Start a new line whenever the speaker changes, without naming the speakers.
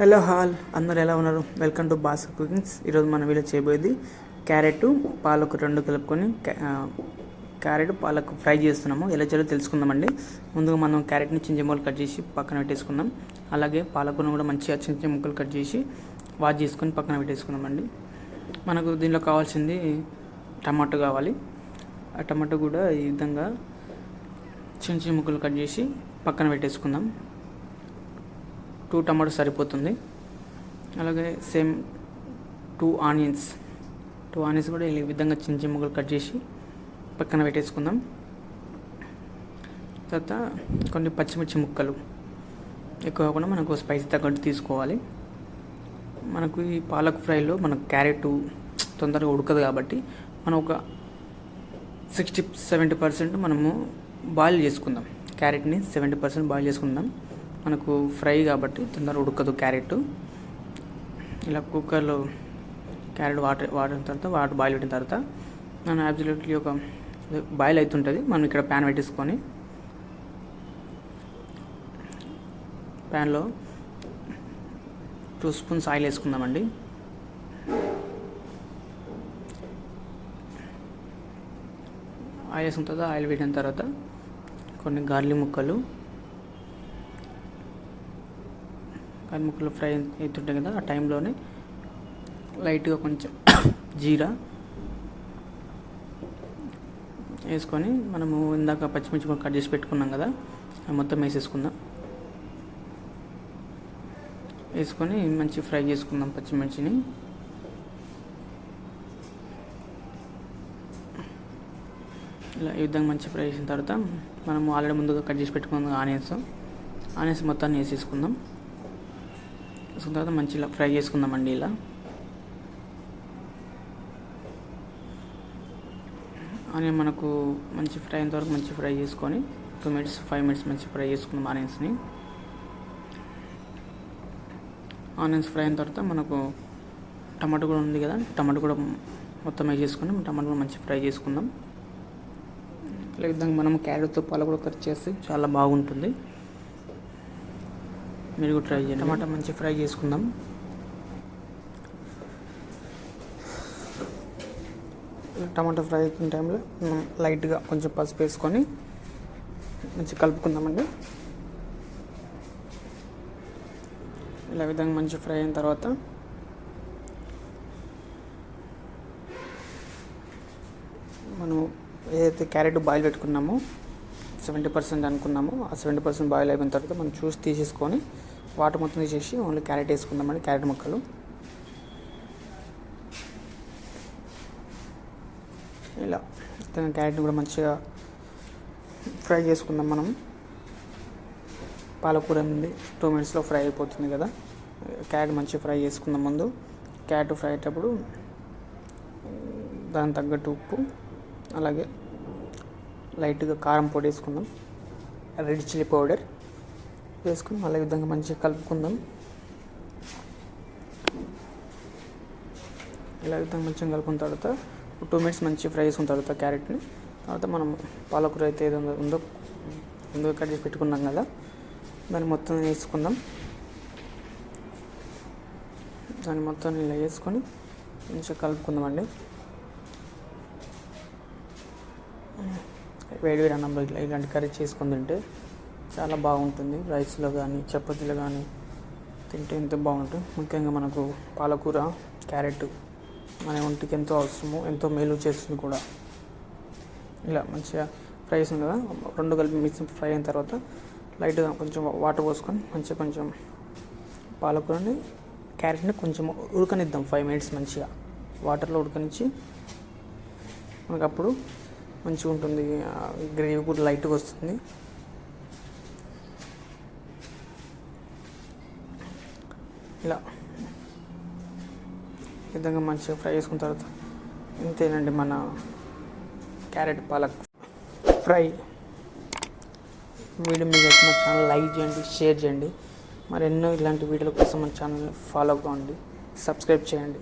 Hello hall అందరు ఎలా ఉన్నారు? వెల్కమ్ టు బాస్ కుకింగ్స్ ఈరోజు మనం వీళ్ళు చేయబోయేది క్యారెట్ పాలకు రెండు కలుపుకొని క్యారెట్ పాలకు ఫ్రై చేస్తున్నాము. ఎలా చేయాలో తెలుసుకుందామండి. ముందుగా మనం క్యారెట్ని చిన్న చిన్న ముక్కలు కట్ చేసి పక్కన పెట్టేసుకుందాం. అలాగే పాలకూరను కూడా మంచిగా చిన్న చిన్న ముక్కలు కట్ చేసి వాష్ చేసుకొని పక్కన పెట్టేసుకుందామండి. మనకు దీనిలో కావాల్సింది టమాటో కావాలి. ఆ టమాటో కూడా ఈ విధంగా చిన్న చిన్న ముక్కలు కట్ చేసి పక్కన పెట్టేసుకుందాం. టూ టమాటో సరిపోతుంది. అలాగే same two onions two onions కూడా ఈ విధంగా చిన్న చిన్న ముక్కలు కట్ చేసి పక్కన పెట్టేసుకుందాం. తర్వాత కొన్ని పచ్చిమిర్చి ముక్కలు ఎక్కువ కాకుండా మనకు స్పైసీ తగ్గట్టు తీసుకోవాలి. మనకు ఈ పాలక్ ఫ్రైలో మనకు క్యారెట్ తొందరగా ఉడకదు కాబట్టి మనం ఒక సిక్స్టీ సెవెంటీ పర్సెంట్ మనము బాయిల్ చేసుకుందాం. క్యారెట్ని సెవెంటీ పర్సెంట్ బాయిల్ చేసుకుందాం. మనకు ఫ్రై కాబట్టి తొందరగా ఉడకదు క్యారెట్. ఇలా కుక్కర్లో క్యారెట్ వాటర్ వాడిన తర్వాత వాటర్ బాయిల్ పెట్టిన తర్వాత మనం అబ్జల్యూట్లీ ఒక బాయిల్ అవుతుంటుంది మనం ఇక్కడ ప్యాన్ పెట్టేసుకొని ప్యాన్లో టూ స్పూన్స్ ఆయిల్ వేసుకుందామండి. ఆయిల్ వేసుకున్న తర్వాత ఆయిల్ పెట్టిన తర్వాత కొన్ని గార్లీ ముక్కలు గార్లి ముక్కలు ఫ్రై అవుతుంటాయి కదా ఆ టైంలోనే లైట్గా కొంచెం జీరా వేసుకొని మనము ఇందాక పచ్చిమిర్చి కట్ చేసి పెట్టుకున్నాం కదా మొత్తం వేసేసుకుందాం. వేసుకొని మంచి ఫ్రై చేసుకుందాం పచ్చిమిర్చిని. ఇలా ఈ విధంగా మంచి ఫ్రై చేసిన తర్వాత మనం ఆల్రెడీ ముందుగా కట్ చేసి పెట్టుకున్నాం ఆనియన్స్. ఆనియన్స్ మొత్తాన్ని వేసేసుకుందాం. వేసుకున్న తర్వాత మంచి ఇలా ఫ్రై చేసుకుందామండి ఇలా. ఆనియన్ మనకు మంచి ఫ్రై అయినంత వరకు మంచి ఫ్రై చేసుకొని టూ మినిట్స్ ఫైవ్ మినిట్స్ మంచి ఫ్రై చేసుకుందాం ఆనియన్స్ని. ఆనియన్స్ ఫ్రై అయిన తర్వాత మనకు టమాటో కూడా ఉంది కదా టమాటో కూడా మొత్తం వేసేసుకుని టమాటో కూడా మంచి ఫ్రై చేసుకుందాం. ఇలా విధంగా మనం క్యారెట్తో పాలు కూడా కట్ చేస్తే చాలా బాగుంటుంది. మీరు కూడా ట్రై చేయండి. టమాటా మంచి ఫ్రై చేసుకుందాం. టమాటా ఫ్రై అయిన టైంలో మనం లైట్గా కొంచెం పసుపు వేసుకొని మంచి కలుపుకుందామండి. ఇలా విధంగా మంచి ఫ్రై అయిన తర్వాత మనం ఏదైతే క్యారెట్ బాయిల్ పెట్టుకున్నామో సెవెంటీ పర్సెంట్ అనుకున్నామో ఆ సెవెంటీ పర్సెంట్ బాయిల్ అయిపోయిన తర్వాత మనం చూసి తీసేసుకొని వాటర్ మొత్తం తీసేసి ఓన్లీ క్యారెట్ వేసుకుందామండి క్యారెట్ ముక్కలు. ఇలా. క్యారెట్ని కూడా మంచిగా ఫ్రై చేసుకుందాం మనం. పాలకూర ఉంది టూ మినిట్స్లో ఫ్రై అయిపోతుంది కదా. క్యారెట్ మంచిగా ఫ్రై చేసుకుందాం ముందు. క్యారెట్ ఫ్రై అయ్యేటప్పుడు దానికి తగ్గట్టు ఉప్పు అలాగే లైట్గా కారం పొడి వేసుకుందాం. Red chilli powder. వేసుకుని మళ్ళీ విధంగా మంచిగా కలుపుకుందాం. ఇలా విధంగా మంచిగా కలుపుకున్న తర్వాత టూ మినిట్స్ మంచిగా ఫ్రై చేసుకున్న తర్వాత క్యారెట్ని తర్వాత మనం పాలకూర అయితే ఏదో ఉందో ముందుగా కట్ చేసి పెట్టుకున్నాం కదా దాన్ని మొత్తం వేసుకుందాం. దాన్ని మొత్తం ఇలా వేసుకొని మంచిగా కలుపుకుందామండి. వేడి వేడి అన్నంలో ఇట్లా ఇలాంటి కర్రీ చేసుకుని తింటే చాలా బాగుంటుంది. రైస్లో కానీ చపాతీలో కానీ తింటే ఎంతో బాగుంటుంది. ముఖ్యంగా మనకు పాలకూర క్యారెట్ మన ఒంటికి ఎంతో అవసరము ఎంతో మేలు చేస్తుంది కూడా. ఇలా మంచిగా ఫ్రై చేసింది కదా రెండు కలిపి మిక్స్ ఫ్రై అయిన తర్వాత లైట్గా కొంచెం వాటర్ పోసుకొని మంచిగా కొంచెం పాలకూరని క్యారెట్ని కొంచెం ఉడకనిద్దాం ఫైవ్ మినిట్స్ మంచిగా. వాటర్లో ఉడకనిచ్చి మనకు అప్పుడు మంచిగా ఉంటుంది. గ్రేవీ కూడా లైట్గా వస్తుంది. ఇలా. విధంగా మంచిగా ఫ్రై చేసుకున్న తర్వాత ఇంతేనండి మన క్యారెట్ పాలక్ ఫ్రై. వీడియో మీకు నచ్చిన ఛానల్ లైక్ చేయండి షేర్ చేయండి. మరి ఎన్నో ఇలాంటి వీడియోల కోసం మన ఛానల్ని ఫాలో కావండి సబ్స్క్రైబ్ చేయండి.